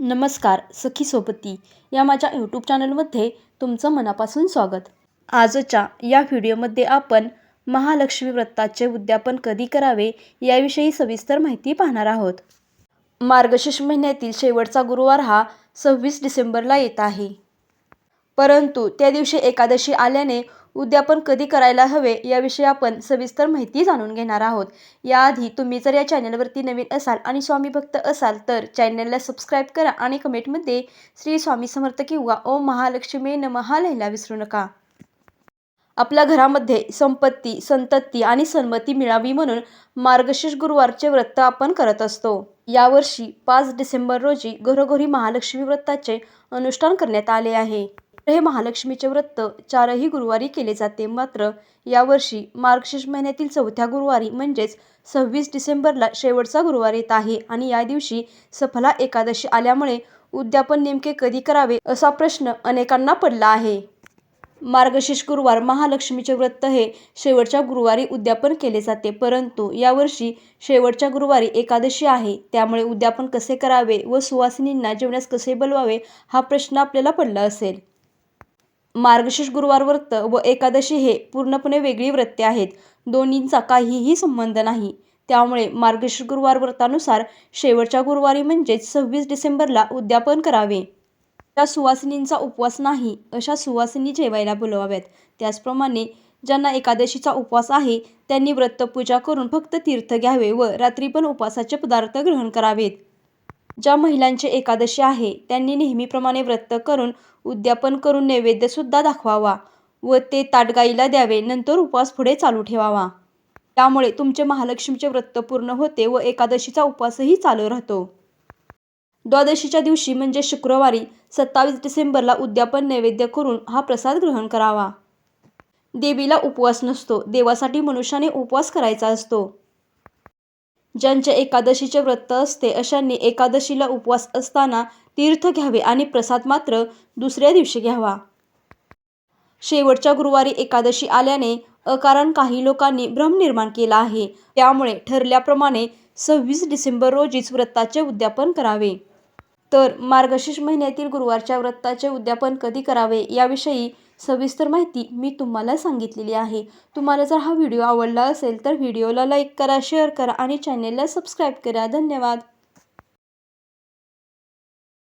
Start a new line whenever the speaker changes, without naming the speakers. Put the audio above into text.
नमस्कार सखी सोबती. या माझ्या यूट्यूब चॅनलमध्ये तुमचं मनापासून स्वागत. आजच्या या व्हिडिओमध्ये आपण महालक्ष्मी व्रताचे उद्यापन कधी करावे याविषयी सविस्तर माहिती पाहणार आहोत. मार्गशीर्ष महिन्यातील शेवटचा गुरुवार हा सव्वीस डिसेंबरला येत आहे. परंतु त्या दिवशी एकादशी आल्याने उद्यापन कधी करायला हवे याविषयी आपण सविस्तर माहिती जाणून घेणार आहोत. याआधी तुम्ही जर या चॅनलवरती नवीन असाल आणि स्वामी भक्त असाल तर चॅनलला सबस्क्राईब करा आणि कमेंटमध्ये श्री स्वामी समर्थ किंवा ओम महालक्ष्मी न लिहायला विसरू नका. आपल्या घरामध्ये संपत्ती संतती आणि सन्मती मिळावी म्हणून मार्गशीर्ष गुरुवारचे व्रत आपण करत असतो. यावर्षी पाच डिसेंबर रोजी घरोघरी महालक्ष्मी व्रताचे अनुष्ठान करण्यात आले आहे. हे महालक्ष्मीचे व्रत चारही गुरुवारी केले जाते. मात्र यावर्षी मार्गशीर्ष महिन्यातील चौथ्या गुरुवारी म्हणजेच सव्वीस डिसेंबरला शेवटचा गुरुवार येत आहे आणि या दिवशी सफला एकादशी आल्यामुळे उद्यापन नेमके कधी करावे असा प्रश्न अनेकांना पडला आहे. मार्गशीर्ष गुरुवार महालक्ष्मीचे व्रत हे शेवटच्या गुरुवारी उद्यापन केले जाते. परंतु यावर्षी शेवटच्या गुरुवारी एकादशी आहे. त्यामुळे उद्यापन कसे करावे व सुवासिनींना जेवण्यास कसे बोलवावे हा प्रश्न आपल्याला पडला असेल. मार्गशीर्ष गुरुवार व्रत व एकादशी हे पूर्णपणे वेगळी व्रते आहेत. दोन्हींचा काहीही संबंध नाही. त्यामुळे मार्गशीर्ष गुरुवार व्रतानुसार शेवटच्या गुरुवारी म्हणजेच सव्वीस डिसेंबरला उद्यापन करावे. त्या सुवासिनींचा उपवास नाही अशा सुवासिनी जेवायला बोलवाव्यात. त्याचप्रमाणे ज्यांना एकादशीचा उपवास आहे त्यांनी व्रतपूजा करून फक्त तीर्थ घ्यावे व रात्री पण उपवासाचे पदार्थ ग्रहण करावेत. ज्या महिलांचे एकादशी आहे त्यांनी नेहमीप्रमाणे व्रत करून उद्यापन करून नैवेद्यसुद्धा दाखवावा व ते ताटगाईला द्यावे नंतर उपवास पुढे चालू ठेवावा. त्यामुळे तुमचे महालक्ष्मीचे व्रत पूर्ण होते व एकादशीचा उपवासही चालू राहतो. द्वादशीच्या दिवशी म्हणजे शुक्रवारी सत्तावीस डिसेंबरला उद्यापन नैवेद्य करून हा प्रसाद ग्रहण करावा. देवीला उपवास नसतो देवासाठी मनुष्याने उपवास करायचा असतो. ज्यांचे एकादशीचे व्रत असते अशांनी एकादशीला उपवास असताना तीर्थ घ्यावे आणि प्रसाद मात्र दुसऱ्या दिवशी घ्यावा. शेवटच्या गुरुवारी एकादशी आल्याने अकारण काही लोकांनी भ्रम निर्माण केला आहे. त्यामुळे ठरल्याप्रमाणे सव्वीस डिसेंबर रोजीच व्रताचे उद्यापन करावे. तर मार्गशीर्ष महिन्यातील गुरुवारच्या व्रताचे उद्यापन कधी करावे याविषयी सविस्तर माहिती मी तुम्हाला सांगितलेली आहे. तुम्हाला जर हा व्हिडिओ आवडला असेल तर व्हिडिओला लाईक करा शेअर करा आणि चॅनेलला सबस्क्राईब करा. धन्यवाद.